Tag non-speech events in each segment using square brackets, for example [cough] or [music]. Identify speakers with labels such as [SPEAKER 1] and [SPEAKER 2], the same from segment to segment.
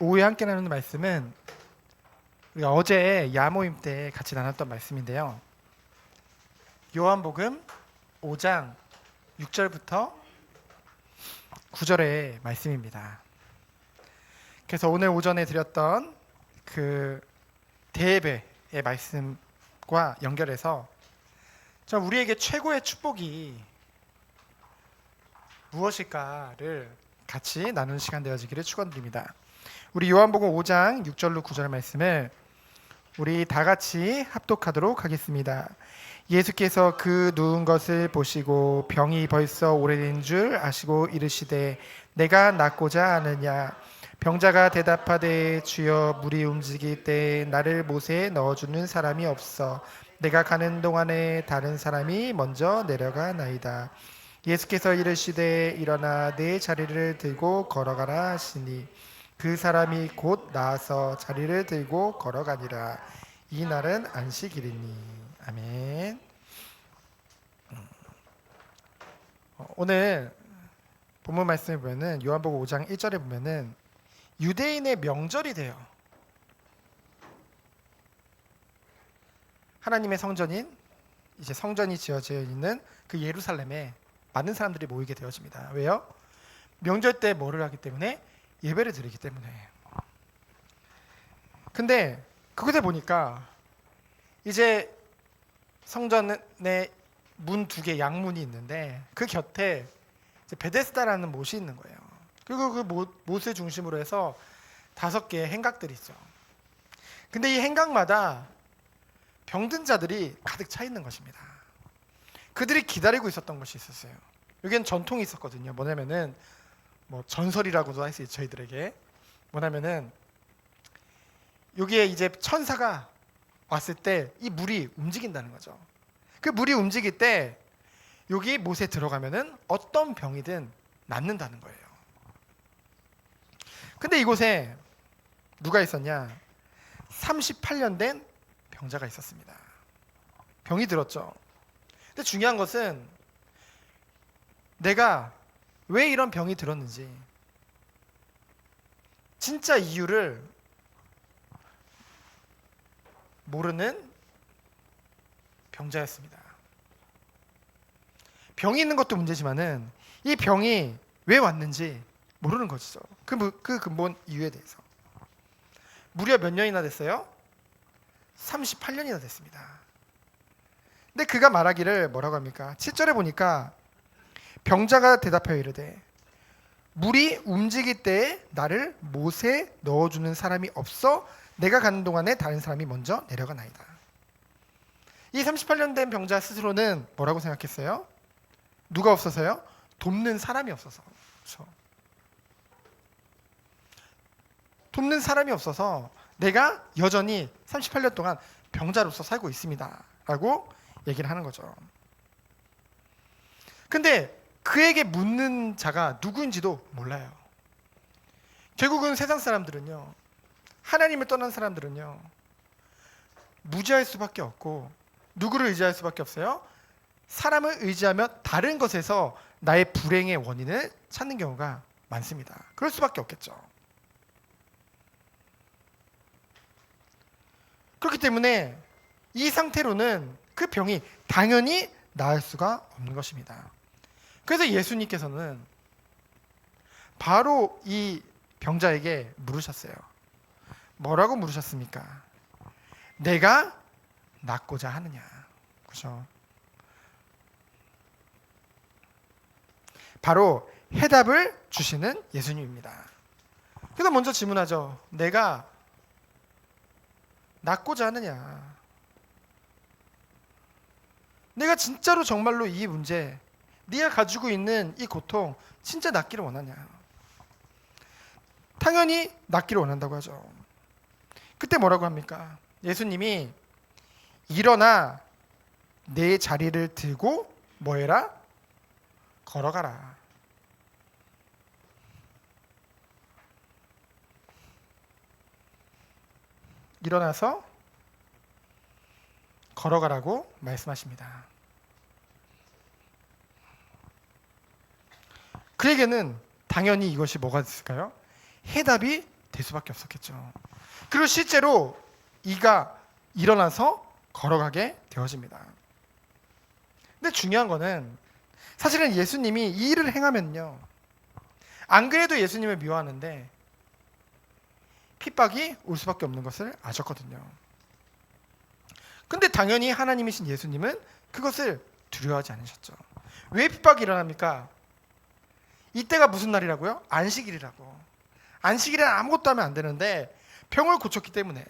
[SPEAKER 1] 오후에 함께 나누는 말씀은 우리가 어제 야모임 때 같이 나눴던 말씀인데요. 요한복음 5장 6절부터 9절의 말씀입니다. 그래서 오늘 오전에 드렸던 그 대예배의 말씀과 연결해서 저 우리에게 최고의 축복이 무엇일까를 같이 나누는 시간 되어지기를 축원드립니다. 우리 요한복음 5장 6절로 9절 말씀을 우리 다 같이 합독하도록 하겠습니다. 예수께서 그 누운 것을 보시고 병이 벌써 오래된 줄 아시고 이르시되 내가 낫고자 하느냐 병자가 대답하되 주여 물이 움직일 때 나를 못에 넣어주는 사람이 없어 내가 가는 동안에 다른 사람이 먼저 내려가 나이다 예수께서 이르시되 일어나 내 자리를 들고 걸어가라 하시니 그 사람이 곧 나아서 자리를 들고 걸어가니라 이 날은 안식일이니 아멘. 어, 오늘 본문 말씀을 보면은 요한복음 5장 1절에 보면은 유대인의 명절이 돼요. 하나님의 성전인 이제 성전이 지어져 있는 그 예루살렘에 많은 사람들이 모이게 되어집니다. 왜요? 명절 때 뭐를 하기 때문에 예배를 드리기 때문에. 근데 그곳에 보니까 이제 성전에 문 두 개 양문이 있는데 그 곁에 베데스다라는 못이 있는 거예요. 그리고 그 못, 못을 중심으로 해서 다섯 개의 행각들이 있죠. 근데 이 행각마다 병든 자들이 가득 차 있는 것입니다. 그들이 기다리고 있었던 것이 있었어요. 여기는 전통이 있었거든요. 뭐냐면은 뭐 전설이라고도 할 수 있죠. 저희들에게 뭐냐면은 여기에 이제 천사가 왔을 때 이 물이 움직인다는 거죠. 그 물이 움직일 때 여기 못에 들어가면은 어떤 병이든 낫는다는 거예요. 근데 이곳에 누가 있었냐? 38년 된 병자가 있었습니다. 병이 들었죠. 근데 중요한 것은 내가 왜 이런 병이 들었는지 진짜 이유를 모르는 병자였습니다. 병이 있는 것도 문제지만은 이 병이 왜 왔는지 모르는 것이죠. 그, 무- 그 근본 이유에 대해서. 무려 몇 년이나 됐어요? 38년이나 됐습니다. 근데 그가 말하기를 뭐라고 합니까? 7절에 보니까 병자가 대답하여 이르되 물이 움직일 때에 나를 못에 넣어주는 사람이 없어 내가 가는 동안에 다른 사람이 먼저 내려가나이다. 이 38년 된 병자 스스로는 뭐라고 생각했어요? 누가 없어서요? 돕는 사람이 없어서. 그렇죠. 돕는 사람이 없어서 내가 여전히 38년 동안 병자로서 살고 있습니다 라고 얘기를 하는 거죠. 근데 그에게 묻는 자가 누구인지도 몰라요. 결국은 세상 사람들은요. 하나님을 떠난 사람들은요. 무지할 수밖에 없고 누구를 의지할 수밖에 없어요? 사람을 의지하며 다른 것에서 나의 불행의 원인을 찾는 경우가 많습니다. 그럴 수밖에 없겠죠. 그렇기 때문에 이 상태로는 그 병이 당연히 나을 수가 없는 것입니다. 그래서 예수님께서는 바로 이 병자에게 물으셨어요. 뭐라고 물으셨습니까? 내가 낫고자 하느냐. 그죠? 바로 해답을 주시는 예수님입니다. 그래서 먼저 질문하죠. 내가 낫고자 하느냐? 내가 진짜로 정말로 이 문제, 네가 가지고 있는 이 고통 진짜 낫기를 원하냐? 당연히 낫기를 원한다고 하죠. 그때 뭐라고 합니까? 예수님이 일어나 내 자리를 들고 뭐해라? 걸어가라. 일어나서 걸어가라고 말씀하십니다. 그에게는 당연히 이것이 뭐가 있을까요? 해답이 될 수밖에 없었겠죠. 그리고 실제로 이가 일어나서 걸어가게 되어집니다. 근데 중요한 거는 사실은 예수님이 이 일을 행하면요. 안 그래도 예수님을 미워하는데 핍박이 올 수밖에 없는 것을 아셨거든요. 근데 당연히 하나님이신 예수님은 그것을 두려워하지 않으셨죠. 왜 핍박이 일어납니까? 이때가 무슨 날이라고요? 안식일이라고. 안식일에는 아무것도 하면 안 되는데 병을 고쳤기 때문에.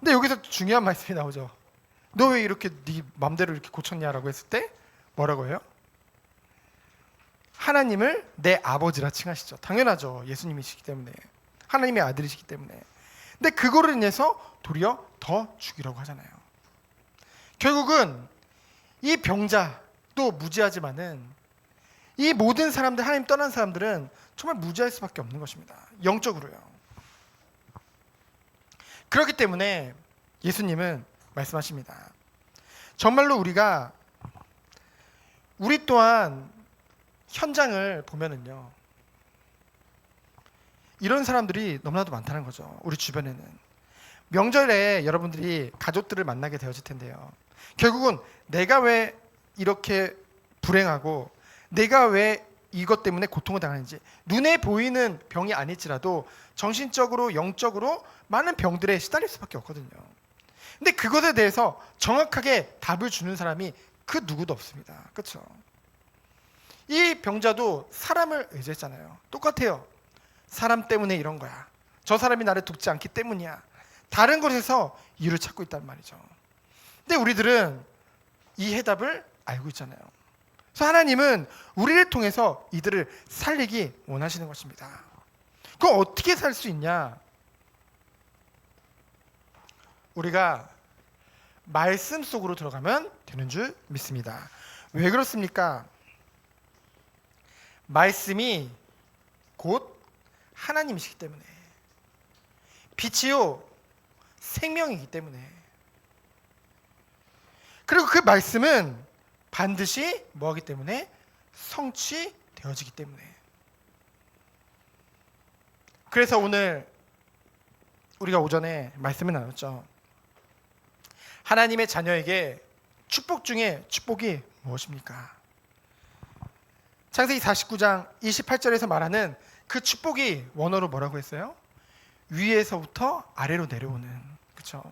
[SPEAKER 1] 근데 여기서 중요한 말씀이 나오죠. 너 왜 이렇게 네 맘대로 이렇게 고쳤냐라고 했을 때 뭐라고 해요? 하나님을 내 아버지라 칭하시죠. 당연하죠. 예수님이시기 때문에. 하나님의 아들이시기 때문에. 근데 그거를 인해서 도리어 더 죽이라고 하잖아요. 결국은 이 병자 도 무지하지만은 이 모든 사람들 하나님 떠난 사람들은 정말 무지할 수밖에 없는 것입니다. 영적으로요. 그렇기 때문에 예수님은 말씀하십니다. 정말로 우리가 우리 또한 현장을 보면은요. 이런 사람들이 너무나도 많다는 거죠. 우리 주변에는. 명절에 여러분들이 가족들을 만나게 되어질 텐데요. 결국은 내가 왜 이렇게 불행하고 내가 왜 이것 때문에 고통을 당하는지 눈에 보이는 병이 아닐지라도 정신적으로 영적으로 많은 병들에 시달릴 수밖에 없거든요. 근데 그것에 대해서 정확하게 답을 주는 사람이 그 누구도 없습니다. 그렇죠? 이 병자도 사람을 의지했잖아요. 똑같아요. 사람 때문에 이런 거야. 저 사람이 나를 돕지 않기 때문이야. 다른 곳에서 이유를 찾고 있단 말이죠. 근데 우리들은 이 해답을 알고 있잖아요. 그래서 하나님은 우리를 통해서 이들을 살리기 원하시는 것입니다. 그럼 어떻게 살 수 있냐? 우리가 말씀 속으로 들어가면 되는 줄 믿습니다. 왜 그렇습니까? 말씀이 곧 하나님이시기 때문에 빛이요 생명이기 때문에 그리고 그 말씀은 반드시 뭐하기 때문에 성취되어지기 때문에 그래서 오늘 우리가 오전에 말씀을 나눴죠. 하나님의 자녀에게 축복 중에 축복이 무엇입니까? 창세기 49장 28절에서 말하는 그 축복이 원어로 뭐라고 했어요? 위에서부터 아래로 내려오는 그렇죠?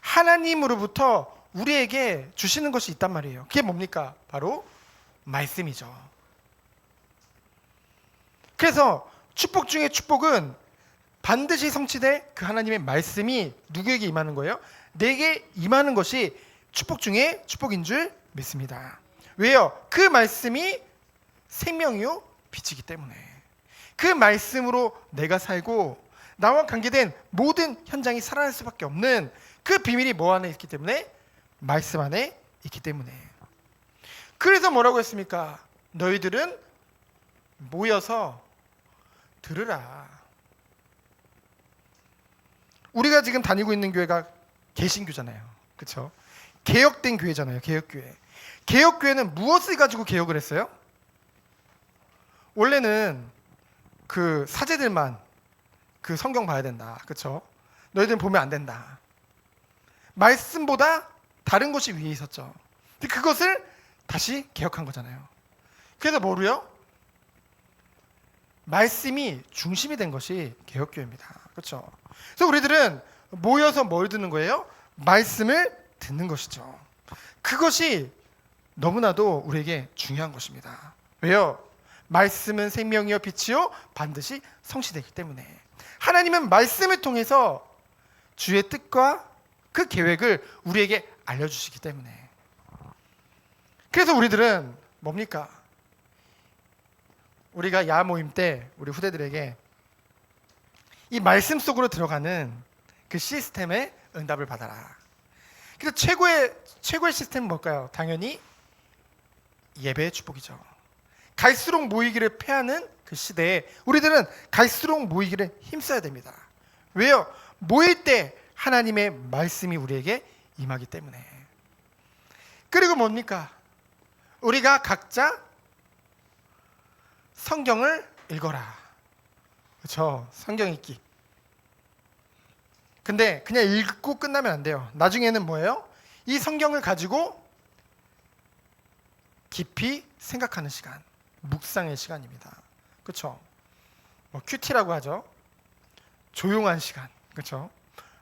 [SPEAKER 1] 하나님으로부터 우리에게 주시는 것이 있단 말이에요. 그게 뭡니까? 바로 말씀이죠. 그래서 축복 중에 축복은 반드시 성취될 그 하나님의 말씀이 누구에게 임하는 거예요? 내게 임하는 것이 축복 중에 축복인 줄 믿습니다. 왜요? 그 말씀이 생명이요 빛이기 때문에 그 말씀으로 내가 살고 나와 관계된 모든 현장이 살아날 수밖에 없는 그 비밀이 뭐 안에 있기 때문에 말씀 안에 있기 때문에 그래서 뭐라고 했습니까? 너희들은 모여서 들으라. 우리가 지금 다니고 있는 교회가 개신교잖아요. 그렇죠? 개혁된 교회잖아요. 개혁교회. 개혁교회는 무엇을 가지고 개혁을 했어요? 원래는 그 사제들만 그 성경 봐야 된다. 그렇죠? 너희들은 보면 안 된다. 말씀보다 다른 것이 위에 있었죠. 근데 그것을 다시 개혁한 거잖아요. 그래서 뭐로요? 말씀이 중심이 된 것이 개혁교회입니다. 그렇죠? 그래서 우리들은 모여서 뭘 듣는 거예요? 말씀을 듣는 것이죠. 그것이 너무나도 우리에게 중요한 것입니다. 왜요? 말씀은 생명이요 빛이요 반드시 성취되기 때문에 하나님은 말씀을 통해서 주의 뜻과 그 계획을 우리에게 알려주시기 때문에 그래서 우리들은 뭡니까? 우리가 야 모임 때 우리 후대들에게 이 말씀 속으로 들어가는 그 시스템의 응답을 받아라. 그래서 최고의 최고의 시스템은 뭘까요? 당연히 예배의 축복이죠. 갈수록 모이기를 패하는 그 시대에 우리들은 갈수록 모이기를 힘써야 됩니다. 왜요? 모일 때 하나님의 말씀이 우리에게 임하기 때문에. 그리고 뭡니까? 우리가 각자 성경을 읽어라. 그렇죠. 성경 읽기. 근데 그냥 읽고 끝나면 안 돼요. 나중에는 뭐예요? 이 성경을 가지고 깊이 생각하는 시간, 묵상의 시간입니다. 그렇죠? 뭐 큐티라고 하죠. 조용한 시간, 그렇죠?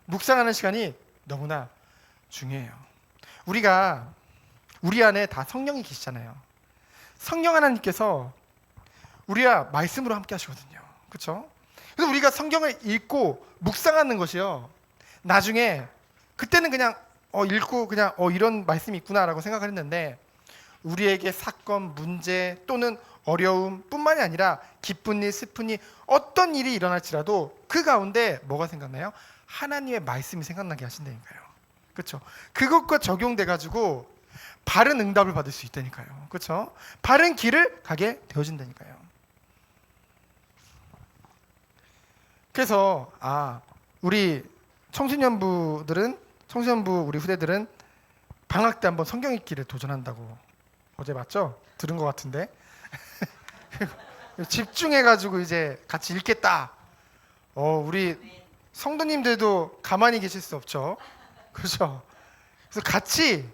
[SPEAKER 1] 묵상하는 시간이 너무나 중요해요. 우리가 우리 안에 다 성령이 계시잖아요. 성령 하나님께서 우리와 말씀으로 함께 하시거든요. 그렇죠? 그래서 우리가 성경을 읽고 묵상하는 것이요. 나중에 그때는 그냥 어 읽고 그냥 어 이런 말씀이 있구나라고 생각을 했는데 우리에게 사건, 문제 또는 어려움뿐만이 아니라 기쁜 일, 슬픈 일 어떤 일이 일어날지라도 그 가운데 뭐가 생각나요? 하나님의 말씀이 생각나게 하신다니까요. 그렇죠? 그것과 적용돼 가지고 바른 응답을 받을 수 있다니까요. 그렇죠? 바른 길을 가게 되어진다니까요. 그래서 아 우리 청소년부들은 청소년부 우리 후대들은 방학 때 한번 성경 읽기를 도전한다고 어제 맞죠? 들은 것 같은데 [laughs] 집중해가지고 이제 같이 읽겠다. 어 우리 성도님들도 가만히 계실 수 없죠. 그렇죠? 그래서 같이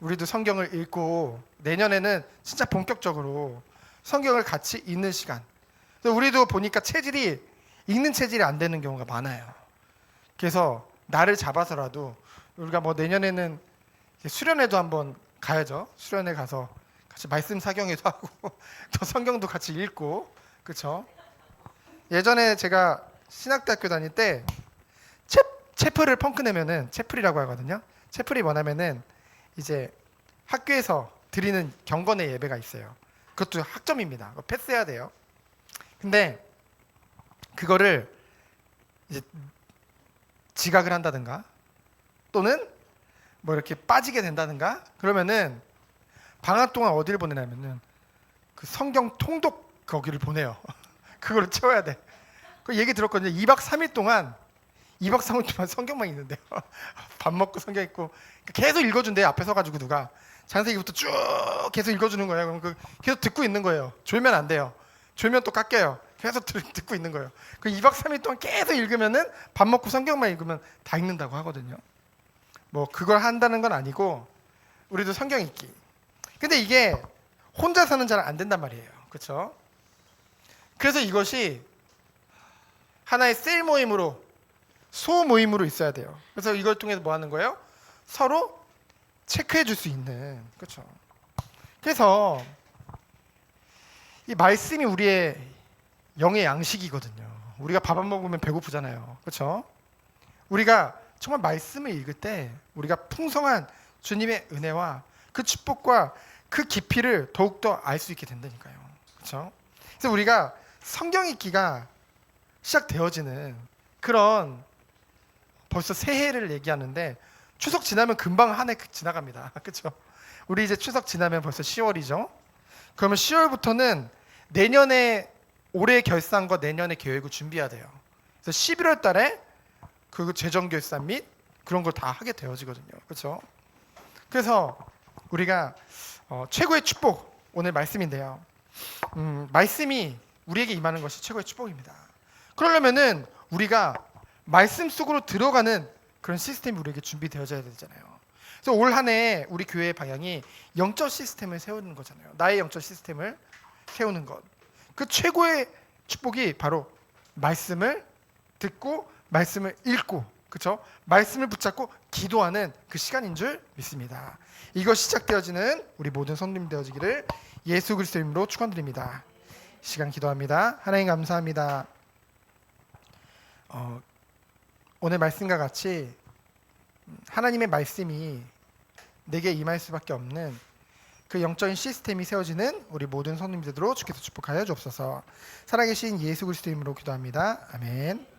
[SPEAKER 1] 우리도 성경을 읽고 내년에는 진짜 본격적으로 성경을 같이 읽는 시간. 우리도 보니까 체질이 읽는 체질이 안 되는 경우가 많아요. 그래서 나를 잡아서라도 우리가 뭐 내년에는 수련회도 한번 가야죠. 수련회 가서 같이 말씀 사경회도 [laughs] 하고 또 성경도 같이 읽고 그렇죠. 예전에 제가 신학대학교 다닐 때 체, 체플을 펑크 내면은 체플이라고 하거든요. 체플이 뭐냐면은 이제 학교에서 드리는 경건의 예배가 있어요. 그것도 학점입니다. 그거 패스해야 돼요. 근데 그거를 이제 지각을 한다든가 또는 뭐 이렇게 빠지게 된다든가 그러면은 방학 동안 어디를 보내냐면은 그 성경 통독 거기를 보내요. [laughs] 그거를 채워야 돼. 그 얘기 들었거든요. 2박 3일 동안 2박 3일 동안 성경만 읽는데요. [laughs] 밥 먹고 성경 읽고 계속 읽어준대요. 앞에 서가지고 누가 장세기부터 쭉 계속 읽어주는 거예요. 그럼 그 계속 듣고 있는 거예요. 졸면 안 돼요. 졸면 또 깎여요. 계속 [laughs] 들, 듣고 있는 거예요. 그 2박 3일 동안 계속 읽으면은 밥 먹고 성경만 읽으면 다 읽는다고 하거든요. 뭐 그걸 한다는 건 아니고 우리도 성경 읽기. 근데 이게 혼자서는 잘 안 된단 말이에요. 그렇죠? 그래서 이것이 하나의 셀 모임으로 소 모임으로 있어야 돼요. 그래서 이걸 통해서 뭐 하는 거예요? 서로 체크해 줄 수 있는. 그렇죠? 그래서 이 말씀이 우리의 영의 양식이거든요. 우리가 밥 안 먹으면 배고프잖아요. 그렇죠? 우리가 정말 말씀을 읽을 때 우리가 풍성한 주님의 은혜와 그 축복과 그 깊이를 더욱더 알 수 있게 된다니까요. 그렇죠? 그래서 우리가 성경 읽기가 시작되어지는 그런 벌써 새해를 얘기하는데 추석 지나면 금방 한 해 지나갑니다. [laughs] 그렇죠? 우리 이제 추석 지나면 벌써 10월이죠. 그러면 10월부터는 내년에 올해 결산과 내년의 계획을 준비해야 돼요. 그래서 11월 달에 그 재정 결산 및 그런 걸 다 하게 되어지거든요. 그렇죠? 그래서 우리가 어, 최고의 축복 오늘 말씀인데요. 음, 말씀이 우리에게 임하는 것이 최고의 축복입니다. 그러려면은 우리가 말씀 속으로 들어가는 그런 시스템이 우리에게 준비되어져야 되잖아요. 그래서 올 한 해 우리 교회의 방향이 영적 시스템을 세우는 거잖아요. 나의 영적 시스템을 세우는 것. 그 최고의 축복이 바로 말씀을 듣고 말씀을 읽고 그렇죠? 말씀을 붙잡고 기도하는 그 시간인 줄 믿습니다. 이거 시작되어지는 우리 모든 성님 되어지기를 예수 그리스도 이름으로 축원드립니다. 시간 기도합니다. 하나님 감사합니다. 어, 오늘 말씀과 같이 하나님의 말씀이 내게 임할 수밖에 없는 그 영적인 시스템이 세워지는 우리 모든 성님들로 주께서 축복하여 주옵소서. 살아계신 예수 그리스도 이름으로 기도합니다. 아멘.